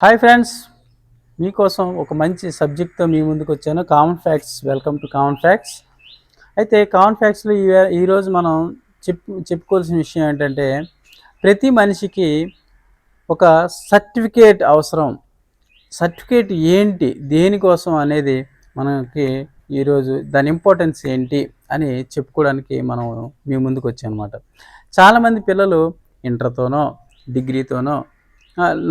Hi friends మీకోసం ఒక మంచి సబ్జెక్ట్తో మీ ముందుకు వచ్చాను. Common facts welcome to common facts అయితే కామన్ ఫ్యాక్ట్స్లో ఈ ఈరోజు మనం చెప్పు చెప్పుకోవాల్సిన విషయం ఏంటంటే ప్రతి మనిషికి ఒక సర్టిఫికేట్ అవసరం. సర్టిఫికేట్ ఏంటి? దేనికోసం అనేది మనకి ఈరోజు దాని ఇంపార్టెన్స్ ఏంటి అని చెప్పుకోవడానికి మనం మీ ముందుకు వచ్చాం చాలామంది పిల్లలు ఇంటర్తోనో డిగ్రీతోనో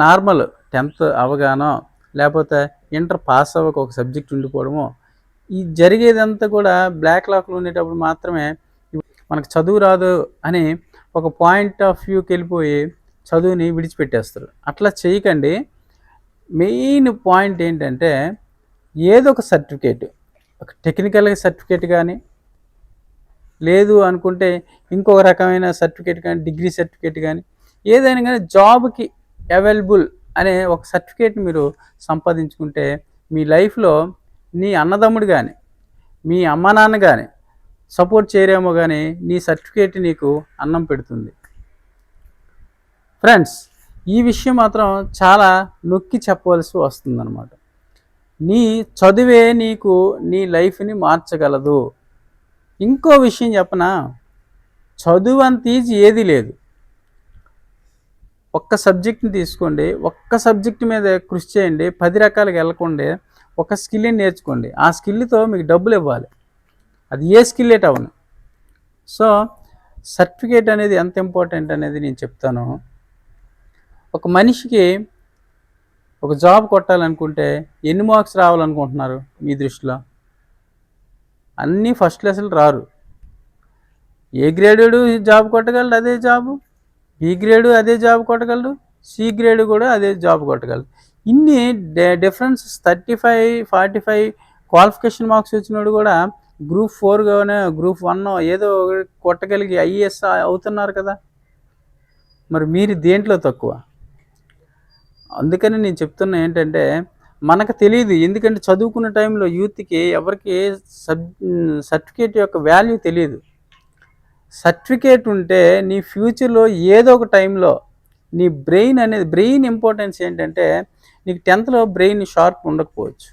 నార్మల్ టెన్త్ అవగానో లేకపోతే ఇంటర్ పాస్ అవ్వక ఒక సబ్జెక్ట్ ఉండిపోవడము ఈ జరిగేదంతా కూడా బ్లాక్ లాక్లో ఉండేటప్పుడు మాత్రమే మనకు చదువు రాదు అని ఒక పాయింట్ ఆఫ్ వ్యూకి వెళ్ళిపోయి చదువుని విడిచిపెట్టేస్తారు. అట్లా చేయకండి. మెయిన్ పాయింట్ ఏంటంటే ఏదో ఒక సర్టిఫికేట్ ఒక టెక్నికల్ సర్టిఫికేట్ కానీ లేదు అనుకుంటే ఇంకొక రకమైన సర్టిఫికేట్ కానీ డిగ్రీ సర్టిఫికేట్ కానీ ఏదైనా కానీ జాబ్కి అవైలబుల్ అనే ఒక సర్టిఫికేట్ మీరు సంపాదించుకుంటే మీ లైఫ్లో నీ అన్నదమ్ముడు కానీ మీ అమ్మ నాన్న కానీ సపోర్ట్ చేయరేమో కానీ నీ సర్టిఫికేట్ నీకు అన్నం పెడుతుంది. ఫ్రెండ్స్ ఈ విషయం మాత్రం చాలా నొక్కి చెప్పవలసి వస్తుందన్నమాట. నీ చదువే నీకు నీ లైఫ్ని మార్చగలదు. ఇంకో విషయం చెప్పనా? చదువు అంత ఈజీ ఏది లేదు. ఒక్క సబ్జెక్ట్ని తీసుకోండి ఒక్క సబ్జెక్ట్ మీద కృషి చేయండి పది రకాలుగా వెళ్ళకండి ఒక స్కిల్ని నేర్చుకోండి. ఆ స్కిల్తో మీకు డబ్బులు ఇవ్వాలి. అది ఏ స్కిల్ అవును. సో సర్టిఫికేట్ అనేది ఎంత ఇంపార్టెంట్ అనేది నేను చెప్తాను. ఒక మనిషికి ఒక జాబ్ కొట్టాలనుకుంటే ఎన్ని మార్క్స్ రావాలనుకుంటున్నారు మీ దృష్టిలో? అన్నీ ఫస్ట్ క్లాసులు రారు. ఏ గ్రేడెడ్ జాబ్ కొట్టగలడు అదే జాబు? బి గ్రేడు అదే జాబ్ కొట్టగలడు? సి గ్రేడ్ కూడా అదే జాబ్ కొట్టగలడు. ఇన్ని difference thirty five forty five qualification marks వచ్చినోడు కూడా గ్రూప్ ఫోర్గానే గ్రూప్ వన్ ఏదో ఒకటి కొట్టగలిగి ఐఏఎస్ అవుతున్నారు కదా? మరి మీరు దేంట్లో తక్కువ? అందుకని నేను చెప్తున్నా ఏంటంటే మనకు తెలియదు ఎందుకంటే చదువుకున్న టైంలో యూత్కి ఎవరికి సబ్ సర్టిఫికేట్ యొక్క వాల్యూ తెలియదు సర్టిఫికేట్ ఉంటే నీ ఫ్యూచర్లో ఏదో ఒక టైంలో నీ బ్రెయిన్ అనేది బ్రెయిన్ ఇంపార్టెన్స్ ఏంటంటే నీకు టెన్త్లో బ్రెయిన్ షార్ప్ ఉండకపోవచ్చు.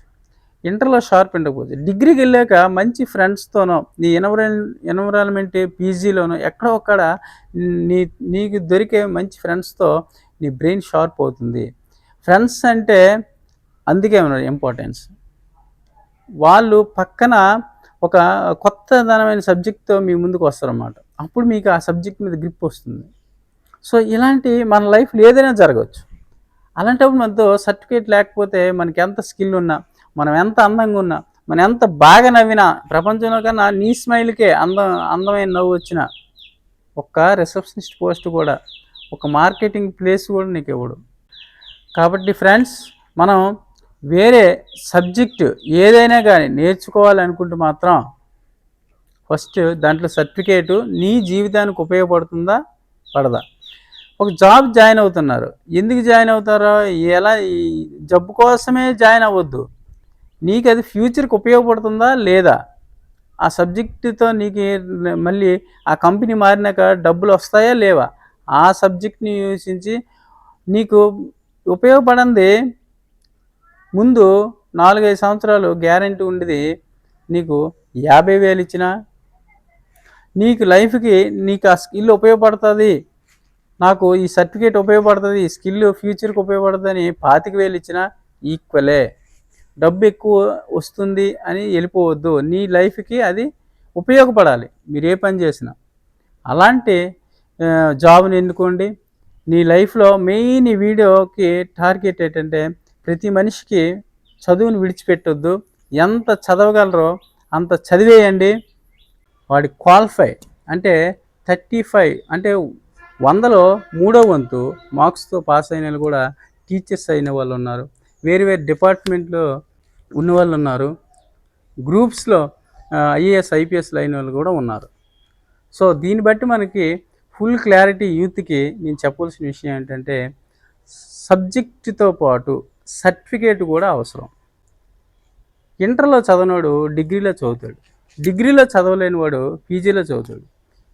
ఇంటర్లో షార్ప్ ఉండకపోవచ్చు. డిగ్రీకి వెళ్ళాక మంచి ఫ్రెండ్స్తోనో నీ ఎన్వరా ఎన్వరాన్మెంట్ పీజీలోనో ఎక్కడో ఒక్కడ నీ నీకు దొరికే మంచి ఫ్రెండ్స్తో నీ బ్రెయిన్ షార్ప్ అవుతుంది. ఫ్రెండ్స్ అంటే అందుకే ఇంపార్టెన్స్. వాళ్ళు పక్కన ఒక కొత్త ధనమైన సబ్జెక్ట్తో మీ ముందుకు వస్తారన్నమాట. అప్పుడు మీకు ఆ సబ్జెక్ట్ మీద గ్రిప్ వస్తుంది. సో ఇలాంటి మన లైఫ్లో ఏదైనా జరగవచ్చు. అలాంటప్పుడు మనతో సర్టిఫికేట్ లేకపోతే మనకి ఎంత స్కిల్ ఉన్నా మనం ఎంత అందంగా ఉన్నా మనం ఎంత బాగా నవ్వినా ప్రపంచంలో కన్నా నీ స్మైల్కే అందం అందమైన నవ్వు వచ్చిన ఒక్క రిసెప్షనిస్ట్ పోస్ట్ కూడా ఒక మార్కెటింగ్ ప్లేస్ కూడా నీకు ఇవ్వడు. కాబట్టి ఫ్రెండ్స్ మనం వేరే సబ్జెక్ట్ ఏదైనా కానీ నేర్చుకోవాలనుకుంటే మాత్రం ఫస్ట్ దాంట్లో సర్టిఫికేటు నీ జీవితానికి ఉపయోగపడుతుందా పడదా? ఒక జాబ్ జాయిన్ అవుతున్నారు. ఎందుకు జాయిన్ అవుతారో ఎలా ఈ జబ్బు కోసమే జాయిన్ అవ్వద్దు. నీకు అది ఫ్యూచర్కి ఉపయోగపడుతుందా లేదా? ఆ సబ్జెక్టుతో నీకు మళ్ళీ ఆ కంపెనీ మారినాక డబ్బులు వస్తాయా లేవా? ఆ సబ్జెక్ట్ని యూసించి నీకు ఉపయోగపడంది ముందు నాలుగైదు సంవత్సరాలు గ్యారంటీ ఉండేది నీకు యాభై వేలు ఇచ్చినా నీకు లైఫ్కి నీకు ఆ స్కిల్ ఉపయోగపడుతుంది. నాకు ఈ సర్టిఫికేట్ ఉపయోగపడుతుంది ఈ స్కిల్ ఫ్యూచర్కి ఉపయోగపడుతుంది అని పాతిక వేలు ఇచ్చినా ఈక్వలే. డబ్బు ఎక్కువ వస్తుంది అని వెళ్ళిపోవద్దు. నీ లైఫ్కి అది ఉపయోగపడాలి. మీరు ఏ పని చేసినా. అలాంటి జాబ్ని ఎన్నుకోండి. నీ లైఫ్లో మెయిన్ ఈ వీడియోకి టార్గెట్ ఏంటంటే ప్రతి మనిషికి చదువుని విడిచిపెట్టొద్దు. ఎంత చదవగలరో అంత చదివేయండి. వాడి క్వాలిఫై అంటే థర్టీ ఫైవ్ అంటే వందలో మూడో వంతు మార్క్స్తో పాస్ అయిన వాళ్ళు కూడా టీచర్స్ అయిన వాళ్ళు ఉన్నారు. వేరు వేరు డిపార్ట్మెంట్లో ఉన్న వాళ్ళు ఉన్నారు. గ్రూప్స్లో ఐఏఎస్ ఐపీఎస్లు అయిన వాళ్ళు కూడా ఉన్నారు. సో దీన్ని బట్టి మనకి ఫుల్ క్లారిటీ యూత్కి నేను చెప్పాల్సిన విషయం ఏంటంటే సబ్జెక్టుతో పాటు సర్టిఫికేట్ కూడా అవసరం. ఇంటర్లో చదవనోడు డిగ్రీలో చదువుతాడు. డిగ్రీలో చదవలేని వాడు పీజీలో చదువుతాడు.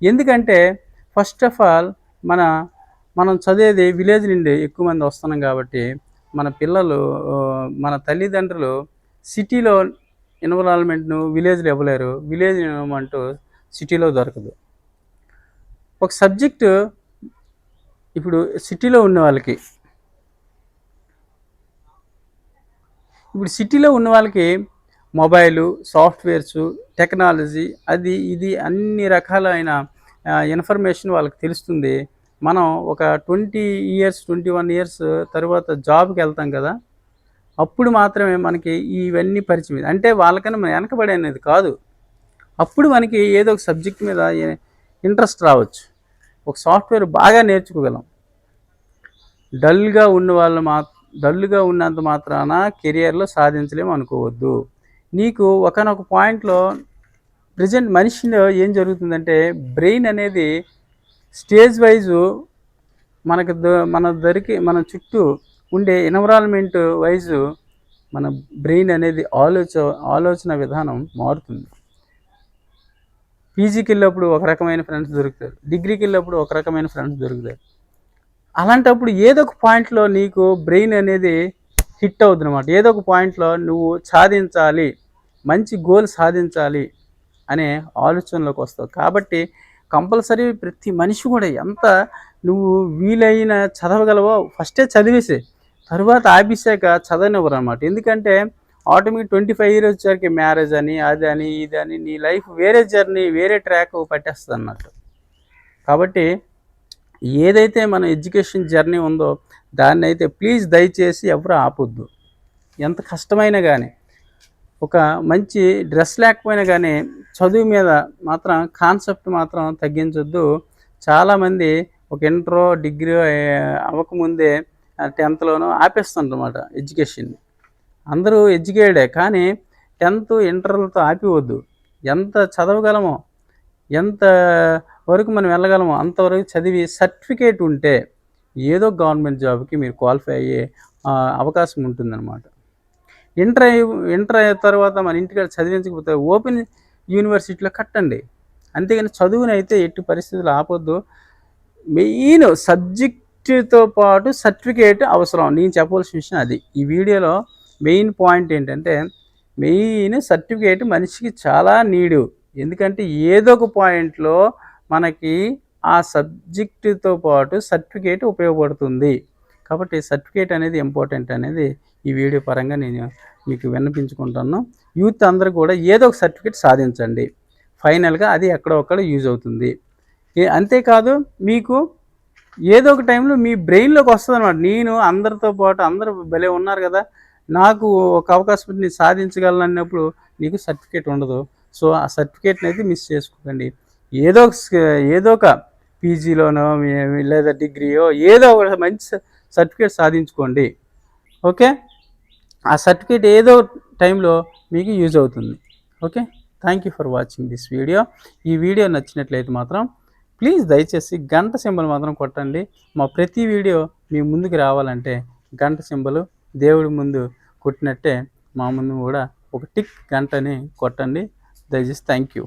ఎందుకంటే ఫస్ట్ ఆఫ్ ఆల్ మన మనం చదివేది విలేజ్ నుండి ఎక్కువ మంది వస్తున్నాం కాబట్టి మన పిల్లలు మన తల్లిదండ్రులు సిటీలో ఇన్వాల్వ్మెంట్ను విలేజ్లో ఇవ్వలేరు. విలేజ్ ఇన్వాల్వ్మెంట్ సిటీలో దొరకదు. ఒక సబ్జెక్టు ఇప్పుడు సిటీలో ఉన్న వాళ్ళకి ఇప్పుడు సిటీలో ఉన్న వాళ్ళకి మొబైలు సాఫ్ట్వేర్స్ టెక్నాలజీ అది ఇది అన్ని రకాలైన ఇన్ఫర్మేషన్ వాళ్ళకి తెలుస్తుంది. మనం ఒక twenty years twenty one years తర్వాత జాబ్కి వెళ్తాం కదా అప్పుడు మాత్రమే మనకి ఇవన్నీ పరిచయం అంటే వాళ్ళకన్నా మనం వెనకబడి అనేది కాదు. అప్పుడు మనకి ఏదో ఒక సబ్జెక్ట్ మీద ఇంట్రెస్ట్ రావచ్చు. ఒక సాఫ్ట్వేర్ బాగా నేర్చుకోగలం. డల్గా ఉన్న వాళ్ళు మా డల్గా ఉన్నంత మాత్రాన కెరియర్లో సాధించలేము అనుకోవద్దు నీకు ఒకనొక పాయింట్లో ప్రజెంట్ మనిషిలో ఏం జరుగుతుందంటే బ్రెయిన్ అనేది స్టేజ్ వైజు మనకు ద- మన దొరికి మన చుట్టూ ఉండే ఎన్విరాన్మెంట్ వైజు మన బ్రెయిన్ అనేది ఆలోచ ఆలోచన విధానం మారుతుంది. పీజీకి వెళ్ళినప్పుడు ఒక రకమైన ఫ్రెండ్స్ దొరుకుతారు. డిగ్రీకి వెళ్ళినప్పుడు ఒక రకమైన ఫ్రెండ్స్ దొరుకుతారు. అలాంటప్పుడు ఏదో ఒక పాయింట్లో నీకు బ్రెయిన్ అనేది హిట్ అవుతుంది అనమాట ఏదో ఒక పాయింట్లో నువ్వు సాధించాలి. మంచి గోల్ సాధించాలి అనే ఆలోచనలోకి వస్తావు. కాబట్టి కంపల్సరీ ప్రతి మనిషి కూడా ఎంత నువ్వు వీలైన చదవగలవో ఫస్టే చదివేసే. తర్వాత ఆపేసాక చదవనివ్వరు అనమాట ఎందుకంటే ఆటోమేటిక్ ట్వంటీ ఫైవ్ ఇయర్స్ వచ్చేసరికి మ్యారేజ్ అని అది అని ఇది అని నీ లైఫ్ వేరే జర్నీ వేరే ట్రాక్ పట్టేస్తుంది అన్నట్టు కాబట్టి ఏదైతే మన ఎడ్యుకేషన్ జర్నీ ఉందో దాన్ని అయితే ప్లీజ్ దయచేసి ఎవరు ఆపొద్దు. ఎంత కష్టమైనా కానీ ఒక మంచి డ్రెస్ లేకపోయినా కానీ చదువు మీద మాత్రం కాన్సెప్ట్ మాత్రం తగ్గించొద్దు. చాలామంది ఒక ఇంటరో డిగ్రీ అవ్వకముందే టెన్త్లోనూ ఆపేస్తుంటారన్నమాట ఎడ్యుకేషన్ అందరూ ఎడ్యుకేటెడే కానీ టెన్త్ ఇంటర్లతో ఆపివద్దు. ఎంత చదవగలమో ఎంత వరకు మనం వెళ్ళగలమో అంతవరకు చదివి సర్టిఫికేట్ ఉంటే ఏదో గవర్నమెంట్ జాబ్కి మీరు క్వాలిఫై అయ్యే అవకాశం ఉంటుందన్నమాట. ఇంటర్ అయ్యి- ఇంటర్ అయిన తర్వాత మన ఇంటికాడ చదివించకపోతే ఓపెన్ యూనివర్సిటీలో కట్టండి. అంతేగాని చదువుని అయితే ఎట్టి పరిస్థితులు ఆపొద్దు. మెయిన్ సబ్జెక్టుతో పాటు సర్టిఫికేట్ అవసరం. నేను చెప్పవలసిన విషయం అది. ఈ వీడియోలో మెయిన్ పాయింట్ ఏంటంటే మెయిన్ సర్టిఫికేట్ మనిషికి చాలా నీడు. ఎందుకంటే ఏదో ఒక పాయింట్లో మనకి ఆ సబ్జెక్టుతో పాటు సర్టిఫికేట్ ఉపయోగపడుతుంది. కాబట్టి సర్టిఫికేట్ అనేది ఇంపార్టెంట్ అనేది ఈ వీడియో పరంగా నేను మీకు విన్నపించుకుంటాను యూత్ అందరూ కూడా ఏదో ఒక సర్టిఫికేట్ సాధించండి. ఫైనల్గా అది ఎక్కడో ఒక్కడ యూజ్ అవుతుంది. ఏ- అంతేకాదు మీకు ఏదో ఒక టైంలో మీ బ్రెయిన్లోకి వస్తుంది అనమాట నేను అందరితో పాటు అందరూ భలే ఉన్నారు కదా. నాకు ఒక అవకాశం నేను సాధించగలను అన్నప్పుడు నీకు సర్టిఫికేట్ ఉండదు. సో ఆ సర్టిఫికేట్ని అయితే మిస్ చేసుకోకండి. ఏదో ఒక ఏదో ఒక పీజీలోనో లేదా డిగ్రీయో ఏదో ఒక మంచి సర్టిఫికేట్ సాధించుకోండి. ఓకే? ఆ సర్టిఫికేట్ ఏదో టైంలో మీకు యూజ్ అవుతుంది. Okay? Thank you for watching this video. ఈ వీడియో నచ్చినట్లయితే మాత్రం ప్లీజ్ దయచేసి గంట సింబల్ మాత్రం కొట్టండి. మా ప్రతి వీడియో మీ ముందుకు రావాలంటే గంట సింబల్ దేవుడి ముందు కొట్టినట్టే మా ముందు కూడా ఒక టిక్ గంటని కొట్టండి. దయచేసి థ్యాంక్ యూ.